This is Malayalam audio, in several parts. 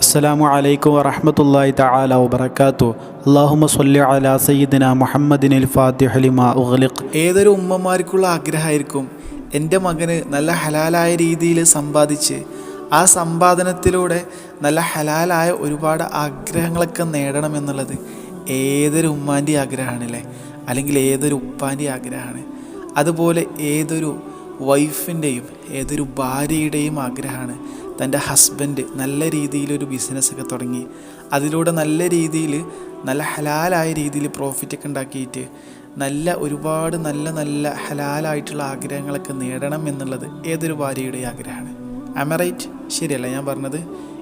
അസ്സലാമു അലൈക്കും വറഹ്മത്തുള്ളാഹി തആല വബറകാതു അല്ലാഹുമ്മ സ്വല്ലി അലാ സയ്യിദിന മുഹമ്മദിനിൽ ഫാത്തിഹ ലിമാ ഉഗ്ലിഖ്. ഏതൊരു ഉമ്മമാർക്കുള്ള ആഗ്രഹമായിരിക്കും എന്റെ മകന് നല്ല ഹലാലായ രീതിയിൽ സമ്പാദിച്ച് ആ സമ്പാദനത്തിലൂടെ നല്ല ഹലാലായ ഒരുപാട് ആഗ്രഹങ്ങളൊക്കെ നേടണം എന്നുള്ളത് ഏതൊരു ഉമ്മാന്റെ ആഗ്രഹമാണല്ലേ? അല്ലെങ്കിൽ ഏതൊരു ഉപ്പാന്റെ ആഗ്രഹമാണ്? അതുപോലെ ഏതൊരു വൈഫിന്റെയും ഏതൊരു ഭാര്യയുടെയും ആഗ്രഹമാണ് തന്റെ ഹസ്ബൻഡ് നല്ല രീതിയിലൊരു ബിസിനസ്സൊക്കെ തുടങ്ങി. അതിലൂടെ നല്ല രീതിയിൽ നല്ല ഹലാലായ രീതിയിൽ പ്രോഫിറ്റൊക്കെ ഉണ്ടാക്കിയിട്ട് നല്ല ഒരുപാട് നല്ല നല്ല ഹലാലായിട്ടുള്ള ആഗ്രഹങ്ങളൊക്കെ നേടണം എന്നുള്ളത് ഏതൊരു ഭാര്യയുടെയും ആഗ്രഹമാണ്. അമറൈറ്റ് ശരിയല്ല ഞാൻ പറഞ്ഞത്?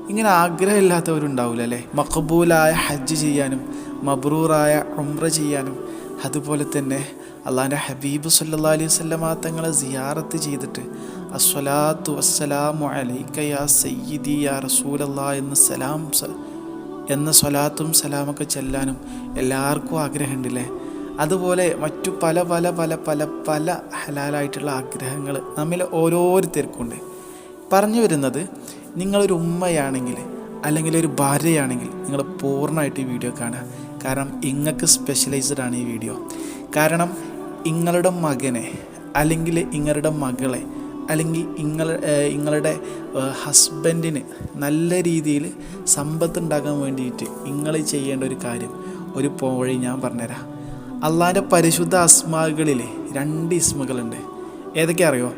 ഇങ്ങനെ ആഗ്രഹമില്ലാത്തവരുണ്ടാവില്ല അല്ലേ മഖബൂലായ ഹജ്ജ് ചെയ്യാനും മബ്രൂറായ ഉംറ ചെയ്യാനും അതുപോലെ തന്നെ അള്ളാന്റെ ഹബീബ് സല്ലാ അലൈഹി വല്ലമ തങ്ങളെ സിയാറത്ത് ചെയ്തിട്ട് അസ്വലാത്തു വസ്സലാമു അലൈക്കയാ സയ്യിദി യാ റസൂലല്ലാ എന്ന് സലാം എന്ന സ്വലാത്തും സലാമൊക്കെ ചെല്ലാനും എല്ലാവർക്കും ആഗ്രഹമുണ്ടല്ലേ? അതുപോലെ മറ്റു പല പല പല പല പല ഹലാലായിട്ടുള്ള ആഗ്രഹങ്ങൾ നമ്മിൽ ഓരോരുത്തർക്കുണ്ട്. പറഞ്ഞു വരുന്നത് നിങ്ങളൊരു ഉമ്മയാണെങ്കിൽ അല്ലെങ്കിൽ ഒരു ഭാര്യയാണെങ്കിൽ നിങ്ങൾ പൂർണമായിട്ട് ഈ വീഡിയോ കാണുക. കാരണം ഇങ്ങക്ക് സ്പെഷ്യലൈസ്ഡ് ആണ് ഈ വീഡിയോ കാരണം ഇങ്ങളുടെ മകനെ അല്ലെങ്കിൽ ഇങ്ങളുടെ മകളെ അല്ലെങ്കിൽ ഇങ്ങൾ ഇങ്ങളുടെ ഹസ്ബൻഡിന് നല്ല രീതിയിൽ സമ്പത്ത് ഉണ്ടാക്കാൻ വേണ്ടിയിട്ട് നിങ്ങൾ ചെയ്യേണ്ട ഒരു കാര്യം. ഒരു പോഴി ഞാൻ പറഞ്ഞുതരാം. അള്ളാന്റെ പരിശുദ്ധ അസ്മാകളിൽ രണ്ട് ഇസ്മകളുണ്ട്. ഏതൊക്കെ അറിയോ?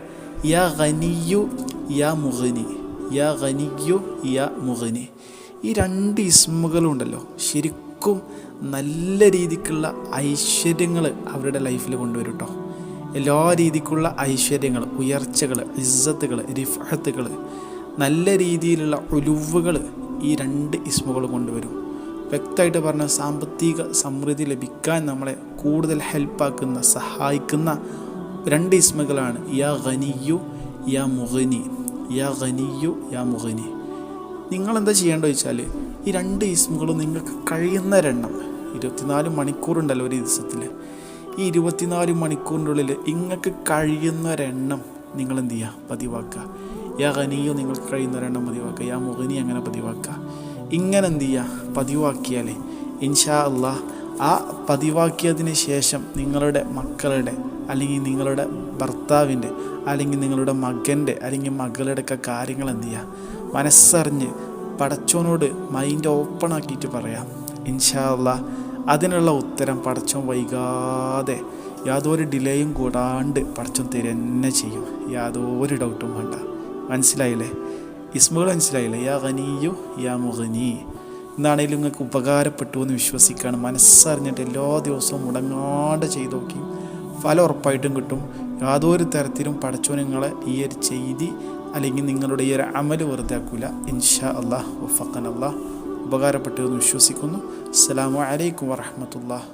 യാ ഖനിയു യാ മുഹനി യാ ഖനിയു യാ മുഹനി ഈ രണ്ട് ഇസ്മുകളുണ്ടല്ലോ. ശരിക്കും നല്ല രീതിക്കുള്ള ഐശ്വര്യങ്ങൾ അവരുടെ ലൈഫിൽ കൊണ്ടുവരും എല്ലാ രീതിക്കുള്ള ഐശ്വര്യങ്ങൾ ഉയർച്ചകൾ ഇസ്സത്തുകൾ റിഫത്തുകൾ നല്ല രീതിയിലുള്ള ഒലുവുകൾ ഈ രണ്ട് ഇസ്മുകൾ കൊണ്ടുവരും. വ്യക്തമായിട്ട് പറഞ്ഞ സാമ്പത്തിക സമൃദ്ധി ലഭിക്കാൻ നമ്മളെ കൂടുതൽ ഹെൽപ്പാക്കുന്ന സഹായിക്കുന്ന രണ്ട് ഇസ്മുകളാണ്. യാ ഖനിയു യാ മുഹനി യാ ഖനിയു യാ മുഹനി നിങ്ങളെന്താ ചെയ്യേണ്ടത് വെച്ചാൽ ഈ രണ്ട് ഇസ്മുകളും നിങ്ങൾക്ക് കഴിയുന്ന കഴിയുന്നവരെണ്ണം ഇരുപത്തിനാല് മണിക്കൂറുണ്ടല്ലോ ഒരു ദിവസത്തിൽ ഈ ഇരുപത്തിനാല് മണിക്കൂറിന്റെ ഉള്ളിൽ നിങ്ങൾക്ക് കഴിയുന്നൊരെണ്ണം നിങ്ങൾ എന്ത് ചെയ്യുക പതിവാക്കുക? യാ ഖനിയോ നിങ്ങൾക്ക് കഴിയുന്നൊരെണ്ണം പതിവാക്കുക. യാ മുഖനി അങ്ങനെ പതിവാക്കുക. ഇങ്ങനെ എന്ത് ചെയ്യുക പതിവാക്കിയാൽ ഇൻഷാ അള്ളാഹ് ആ പതിവാക്കിയതിന് ശേഷം നിങ്ങളുടെ മക്കളുടെ അല്ലെങ്കിൽ നിങ്ങളുടെ ഭർത്താവിന്റെ അല്ലെങ്കിൽ നിങ്ങളുടെ മകന്റെ അല്ലെങ്കിൽ മകളുടെ ഒക്കെ കാര്യങ്ങൾ എന്ത് ചെയ്യുക മനസ്സറിഞ്ഞ് പടച്ചോനോട് മൈൻഡ് ഓപ്പൺ ആക്കിയിട്ട് പറയാം. ഇൻഷാ അള്ളാഹ് അതിനുള്ള ഉത്തരം പടച്ചോൻ വൈകാതെ യാതൊരു ഡിലേയും കൂടാണ്ട് പടച്ചോൻ തരുന്നെ ചെയ്യും. യാതൊരു ഡൗട്ടും വേണ്ട. മനസ്സിലായില്ലേ? ഇസ്മുകൾ മനസ്സിലായില്ലേ? യാ ഖനിയു യാ മുഖനി എന്നാണെങ്കിലും നിങ്ങൾക്ക് ഉപകാരപ്പെട്ടു എന്ന് വിശ്വസിക്കുകയാണ് മനസ്സറിഞ്ഞിട്ട് എല്ലാ ദിവസവും മുടങ്ങാണ്ട് ചെയ്തു നോക്കി. ഫലം ഉറപ്പായിട്ടും കിട്ടും. യാതൊരു തരത്തിലും പടച്ചോ നിങ്ങളെ ഈ ഒരു ചെയ്തി അല്ലെങ്കിൽ നിങ്ങളുടെ ഈ ഒരു അമൽ വെറുതെ ആക്കൂല. ഇൻഷാ അള്ളാഹ് വഫക്കൻ അള്ളാഹ് ഉപകാരപ്പെട്ടു എന്ന് വിശ്വസിക്കുന്നു. അസ്സാം വലൈക്കും വാഹമത്തല്ലാ